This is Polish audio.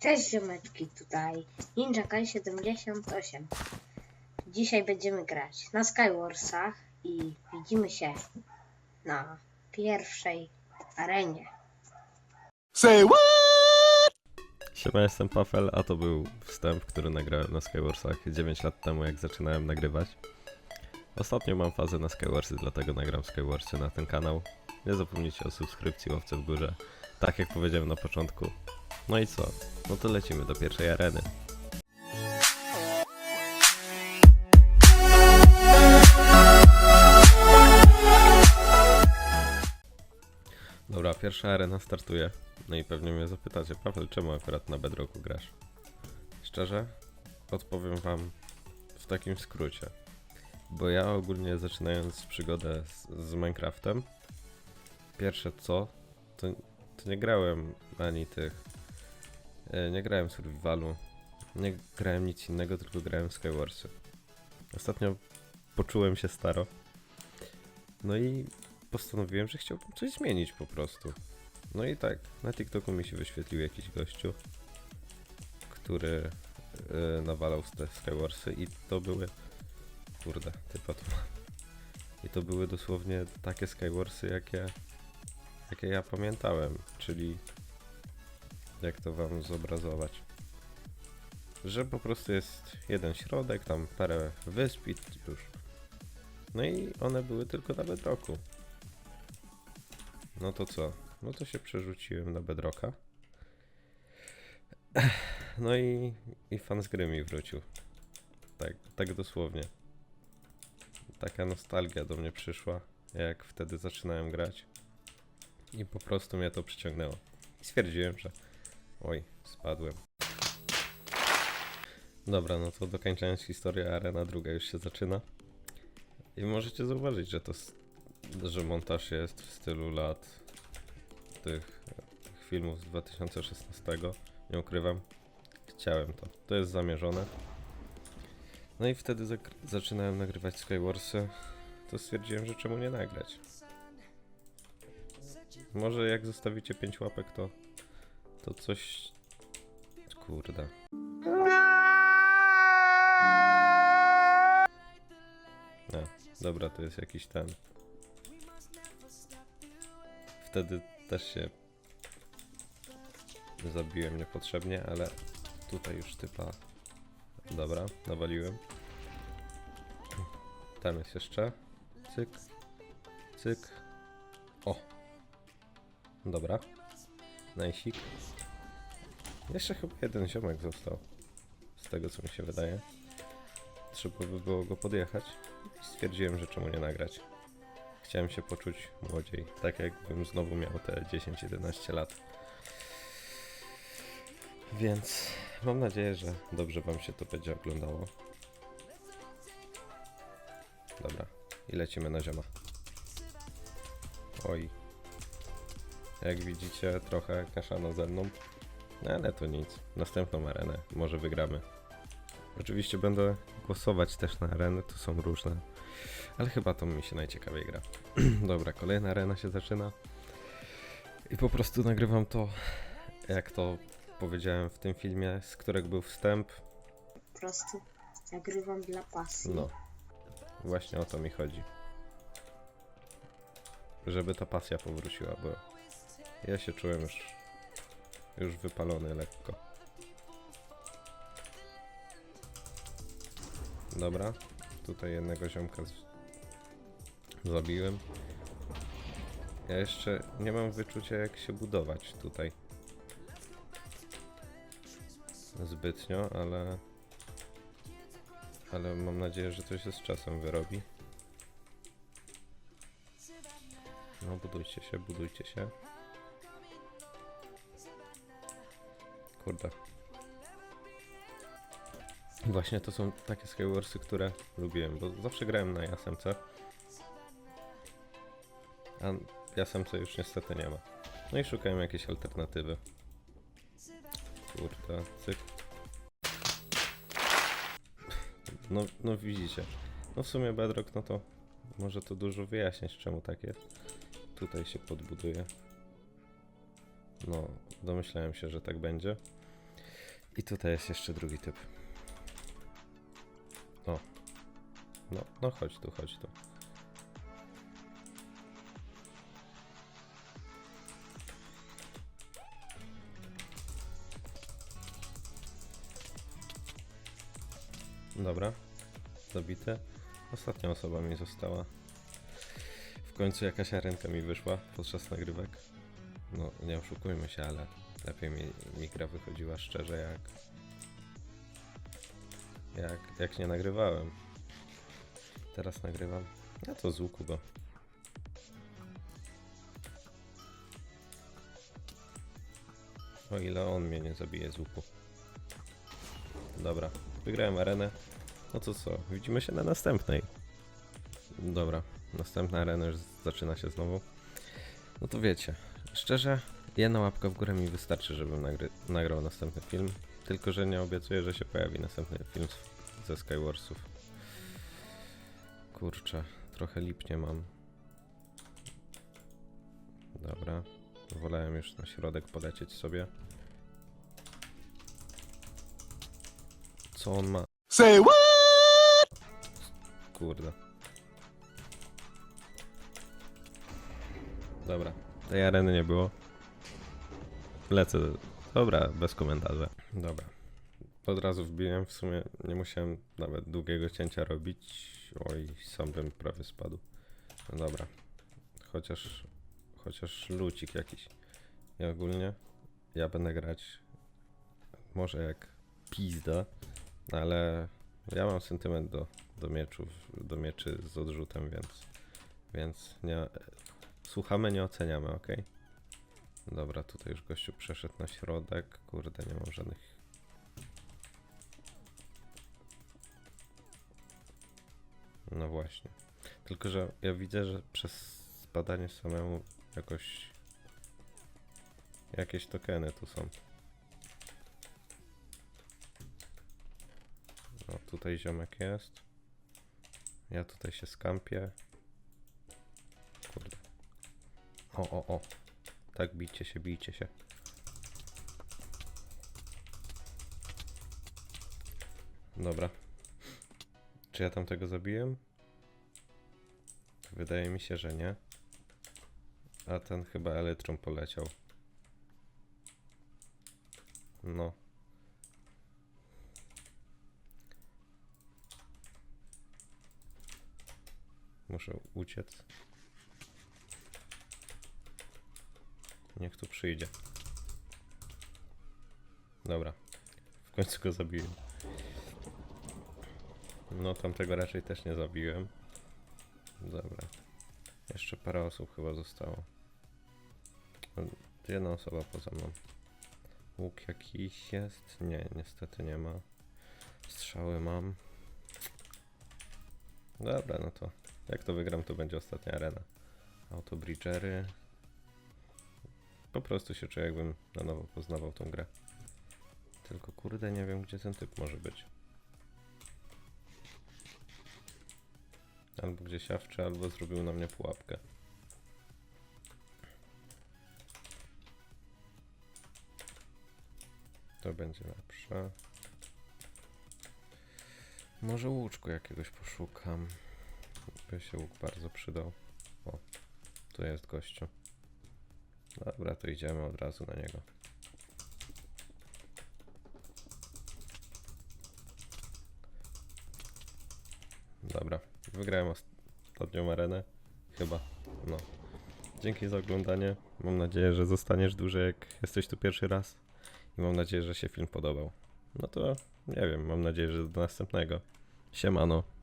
Cześć ziomeczki, tutaj Ninja Kai 78. Dzisiaj będziemy grać na Skywarsach i widzimy się na pierwszej arenie. Say what? Siema, jestem Pafel, a to był wstęp, który nagrałem na Skywarsach 9 lat temu, jak zaczynałem nagrywać. Ostatnio mam fazę na Skywarsy, dlatego nagram Skywarsy na ten kanał. Nie zapomnijcie o subskrypcji łowcy w górze, tak jak powiedziałem na początku. No i co? No to lecimy do pierwszej areny. Dobra, pierwsza arena startuje. No i pewnie mnie zapytacie, Paweł, czemu akurat na Bedrocku grasz? Szczerze, odpowiem wam w takim skrócie. Bo ja ogólnie zaczynając przygodę z, z Minecraftem, pierwsze co, to, to nie grałem ani tych, nie grałem survivalu, nie grałem nic innego, tylko grałem w Skywarsy. Ostatnio poczułem się staro. No i postanowiłem, że chciałbym coś zmienić po prostu. No i tak, na TikToku mi się wyświetlił jakiś gościu, który yy, nawalał te Skywarsy i to były... Kurde, typa tu. I to były dosłownie takie Skywarsy, jakie, jakie ja pamiętałem, czyli jak to wam zobrazować. Że po prostu jest jeden środek, tam parę wysp i już. No i one były tylko na bedrocku. No to co? No to się przerzuciłem na Bedrocka. No i, i fan z gry mi wrócił. Tak, tak dosłownie. Taka nostalgia do mnie przyszła, jak wtedy zaczynałem grać. I po prostu mnie to przyciągnęło. I stwierdziłem, że oj, spadłem. Dobra, no to dokończając historię, arena druga już się zaczyna. I możecie zauważyć, że to że montaż jest w stylu lat tych, tych filmów z 2016. Nie ukrywam. Chciałem to. To jest zamierzone. No i wtedy zaczynałem nagrywać Skywarsy. To stwierdziłem, że czemu nie nagrać. Może jak zostawicie 5 łapek, to to coś. Kurde. Nie, dobra, to jest jakiś ten. Wtedy też się zabiłem niepotrzebnie, ale tutaj już typa. Dobra, nawaliłem. Tam jest jeszcze. Cyk. Cyk. O. Dobra. Najsik. Jeszcze chyba jeden ziomek został. Z tego co mi się wydaje. Trzeba by było go podjechać. Stwierdziłem, że czemu nie nagrać. Chciałem się poczuć młodziej, tak jakbym znowu miał te 10-11 lat. Więc mam nadzieję, że dobrze Wam się to będzie oglądało. Dobra, i lecimy na zioma. Oj. Jak widzicie, trochę kaszano ze mną. No ale to nic. Następną arenę może wygramy. Oczywiście będę głosować też na areny, to są różne. Ale chyba to mi się najciekawiej gra. Dobra, kolejna arena się zaczyna. I po prostu nagrywam to, jak to powiedziałem w tym filmie, z którego był wstęp. Po prostu nagrywam dla pasji. No, właśnie o to mi chodzi. Żeby ta pasja powróciła, bo ja się czułem już, już wypalony lekko. Dobra, tutaj jednego ziomka z... zabiłem. Ja jeszcze nie mam wyczucia jak się budować tutaj. Zbytnio, ale ale mam nadzieję, że to się z czasem wyrobi. No, budujcie się, budujcie się. Kurde. Właśnie to są takie Skywarsy, które lubiłem, bo zawsze grałem na Jasemce. A Jasemce już niestety nie ma. No i szukałem jakiejś alternatywy. Kurde, cyk. No, no widzicie. No w sumie Bedrock, no to może to dużo wyjaśnić, czemu tak jest. Tutaj się podbuduje. No, domyślałem się, że tak będzie. I tutaj jest jeszcze drugi typ. O. No, no chodź tu, chodź tu. Dobra. Zabite. Ostatnia osoba mi została. W końcu jakaś arenka mi wyszła podczas nagrywek. No, nie oszukujmy się, ale lepiej mi, mi gra wychodziła szczerze jak... Jak, jak nie nagrywałem. Teraz nagrywam. Ja to z łuku go. O ile on mnie nie zabije z łuku. Dobra, wygrałem arenę. No to co, widzimy się na następnej. Dobra, następna arena już zaczyna się znowu. No to wiecie, szczerze, jedna łapka w górę mi wystarczy, żebym nagrał następny film. Tylko, że nie obiecuję, że się pojawi następny film ze Skywarsów. Kurczę, trochę lipnie mam. Dobra, wolałem już na środek polecieć sobie. Co on ma? Say what? Kurde. Dobra, tej areny nie było. Lecę. Dobra, bez komentarza. Dobra. Od razu wbiłem, w sumie nie musiałem nawet długiego cięcia robić. Oj, sam bym prawie spadł. No dobra. Chociaż, chociaż lucik jakiś. I ogólnie ja będę grać może jak pizda, ale ja mam sentyment do, do mieczów, do mieczy z odrzutem, więc, więc nie, słuchamy, nie oceniamy, ok? Dobra, tutaj już gościu przeszedł na środek, kurde, nie mam żadnych... No właśnie. Tylko, że ja widzę, że przez spadanie samemu jakoś... Jakieś tokeny tu są. O, tutaj ziomek jest. Ja tutaj się skampię. Kurde. O, o, o. Tak, bijcie się, bijcie się. Dobra. Czy ja tam tego zabiłem? Wydaje mi się, że nie. A ten chyba elytrą poleciał. No. Muszę uciec. Niech tu przyjdzie. Dobra. W końcu go zabiłem. No tamtego raczej też nie zabiłem. Dobra. Jeszcze parę osób chyba zostało. Jedna osoba poza mną. Łuk jakiś jest? Nie, niestety nie ma. Strzały mam. Dobra, no to jak to wygram, to będzie ostatnia arena. Autobridgery. Po prostu się czuję, jakbym na nowo poznawał tą grę. Tylko kurde, nie wiem, gdzie ten typ może być. Albo gdzieś awczy, albo zrobił na mnie pułapkę. To będzie lepsze. Może łuczku jakiegoś poszukam. By się łuk bardzo przydał. O, tu jest gościu. Dobra, to idziemy od razu na niego. Dobra, wygrałem ostatnią arenę. Chyba, no. Dzięki za oglądanie. Mam nadzieję, że zostaniesz dłużej, jak jesteś tu pierwszy raz. I mam nadzieję, że się film podobał. No to nie wiem, mam nadzieję, że do następnego. Siemano.